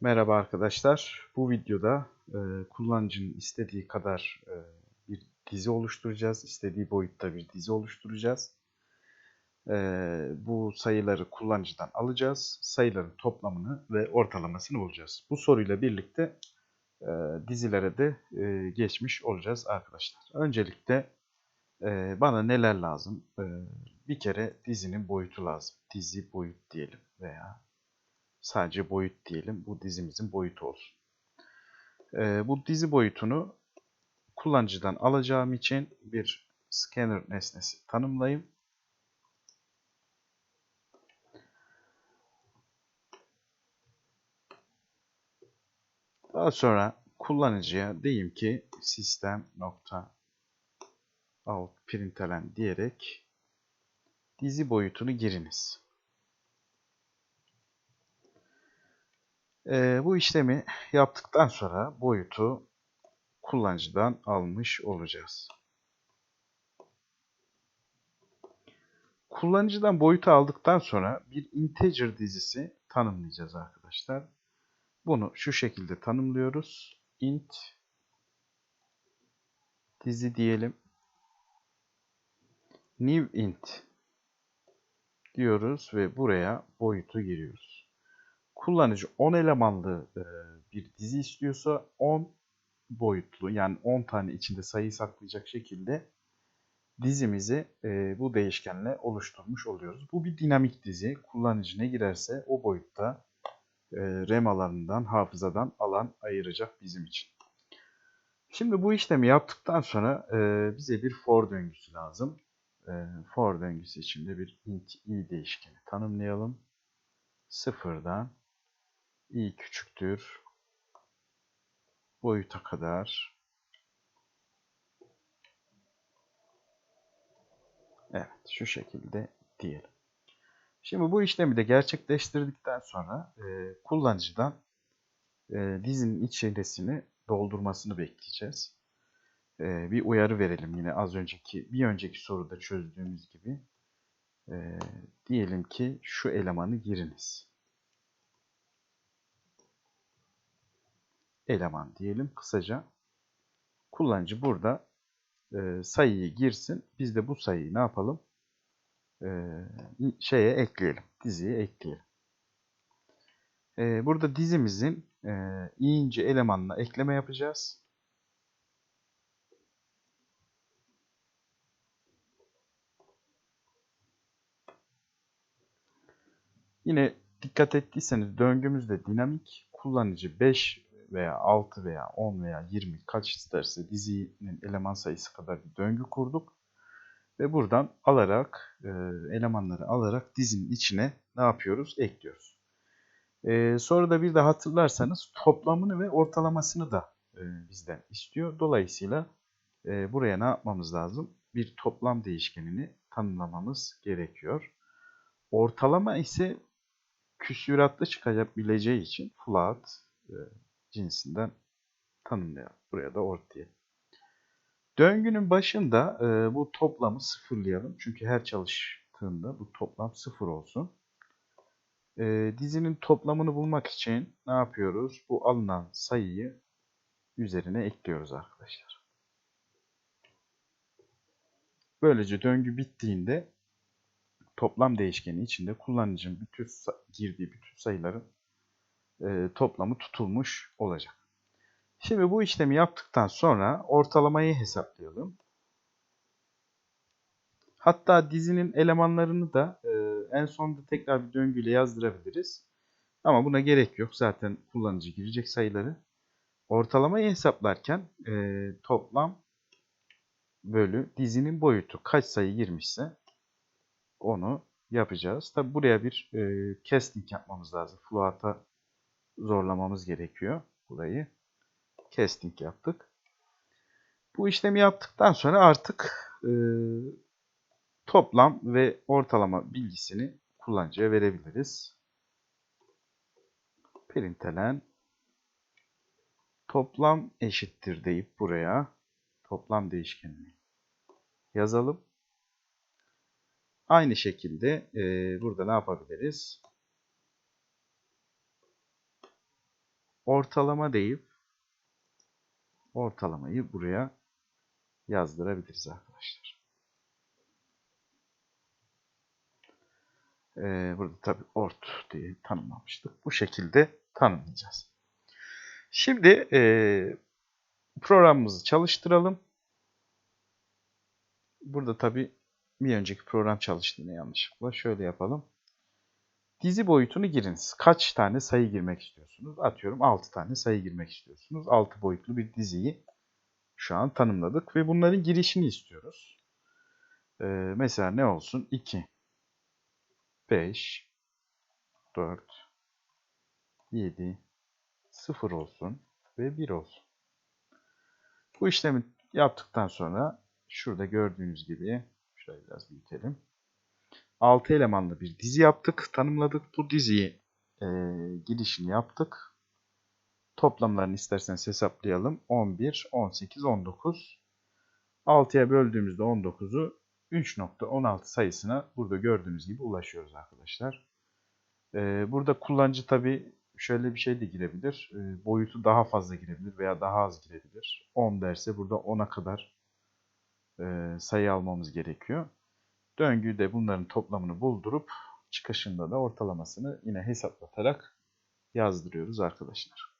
Merhaba arkadaşlar. Bu videoda e, kullanıcının istediği kadar e, bir dizi oluşturacağız. İstediği boyutta bir dizi oluşturacağız. E, bu sayıları kullanıcıdan alacağız. Sayıların toplamını ve ortalamasını bulacağız. Bu soruyla birlikte e, dizilere de e, geçmiş olacağız arkadaşlar. Öncelikle e, bana neler lazım? E, bir kere dizinin boyutu lazım. Dizi boyut diyelim veya sadece boyut diyelim. Bu dizimizin boyutu olsun. Ee, bu dizi boyutunu kullanıcıdan alacağım için bir scanner nesnesi tanımlayayım. Daha sonra kullanıcıya diyeyim ki sistem nokta out println diyerek dizi boyutunu giriniz. Ee, bu işlemi yaptıktan sonra boyutu kullanıcıdan almış olacağız. Kullanıcıdan boyutu aldıktan sonra bir integer dizisi tanımlayacağız arkadaşlar. Bunu şu şekilde tanımlıyoruz. int dizi diyelim. new int diyoruz ve buraya boyutu giriyoruz kullanıcı 10 elemanlı bir dizi istiyorsa 10 boyutlu yani 10 tane içinde sayı saklayacak şekilde dizimizi bu değişkenle oluşturmuş oluyoruz. Bu bir dinamik dizi. Kullanıcı ne girerse o boyutta e, RAM alanından, hafızadan alan ayıracak bizim için. Şimdi bu işlemi yaptıktan sonra bize bir for döngüsü lazım. For döngüsü için de bir int i değişkeni tanımlayalım. Sıfırdan i küçüktür boyuta kadar Evet şu şekilde diyelim. Şimdi bu işlemi de gerçekleştirdikten sonra e, kullanıcıdan e, dizinin içerisini doldurmasını bekleyeceğiz. E, bir uyarı verelim yine az önceki bir önceki soruda çözdüğümüz gibi. E, diyelim ki şu elemanı giriniz. Eleman diyelim kısaca. Kullanıcı burada e, sayıyı girsin. Biz de bu sayıyı ne yapalım? E, şeye ekleyelim. Diziye ekleyelim. E, burada dizimizin e, ince elemanına ekleme yapacağız. Yine dikkat ettiyseniz döngümüz de dinamik. Kullanıcı 5 veya 6 veya 10 veya 20 kaç isterse dizinin eleman sayısı kadar bir döngü kurduk. Ve buradan alarak, e, elemanları alarak dizinin içine ne yapıyoruz? Ekliyoruz. E, sonra da bir de hatırlarsanız toplamını ve ortalamasını da e, bizden istiyor. Dolayısıyla buraya ne yapmamız lazım? Bir toplam değişkenini tanımlamamız gerekiyor. Ortalama ise küsüratlı çıkabileceği için float e, cinsinden tanımlayalım. Buraya da ort diyelim. Döngünün başında e, bu toplamı sıfırlayalım. Çünkü her çalıştığında bu toplam sıfır olsun. E, dizinin toplamını bulmak için ne yapıyoruz? Bu alınan sayıyı üzerine ekliyoruz arkadaşlar. Böylece döngü bittiğinde toplam değişkeni içinde kullanıcının bütün girdiği bütün sayıların e, toplamı tutulmuş olacak. Şimdi bu işlemi yaptıktan sonra ortalamayı hesaplayalım. Hatta dizinin elemanlarını da e, en sonunda tekrar bir döngüyle yazdırabiliriz. Ama buna gerek yok. Zaten kullanıcı girecek sayıları. Ortalamayı hesaplarken e, toplam bölü dizinin boyutu kaç sayı girmişse onu yapacağız. Tabi buraya bir e, casting yapmamız lazım. Float'a zorlamamız gerekiyor burayı. Casting yaptık. Bu işlemi yaptıktan sonra artık e, toplam ve ortalama bilgisini kullanıcıya verebiliriz. Println toplam eşittir deyip buraya toplam değişkenini yazalım. Aynı şekilde e, burada ne yapabiliriz? Ortalama deyip ortalamayı buraya yazdırabiliriz arkadaşlar. Ee, burada tabi ort diye tanımlamıştık. Bu şekilde tanımlayacağız. Şimdi e, programımızı çalıştıralım. Burada tabi bir önceki program çalıştığını yanlışlıkla şöyle yapalım. Dizi boyutunu giriniz. Kaç tane sayı girmek istiyorsunuz? Atıyorum 6 tane sayı girmek istiyorsunuz. 6 boyutlu bir diziyi şu an tanımladık ve bunların girişini istiyoruz. Ee, mesela ne olsun? 2, 5, 4, 7, 0 olsun ve 1 olsun. Bu işlemi yaptıktan sonra şurada gördüğünüz gibi şurayı biraz büyütelim. 6 elemanlı bir dizi yaptık, tanımladık. Bu diziyi e, girişini yaptık. Toplamlarını isterseniz hesaplayalım. 11, 18, 19. 6'ya böldüğümüzde 19'u 3.16 sayısına burada gördüğünüz gibi ulaşıyoruz arkadaşlar. E, burada kullanıcı tabi şöyle bir şey de girebilir. E, boyutu daha fazla girebilir veya daha az girebilir. 10 derse burada 10'a kadar e, sayı almamız gerekiyor. Döngüde bunların toplamını buldurup çıkışında da ortalamasını yine hesaplatarak yazdırıyoruz arkadaşlar.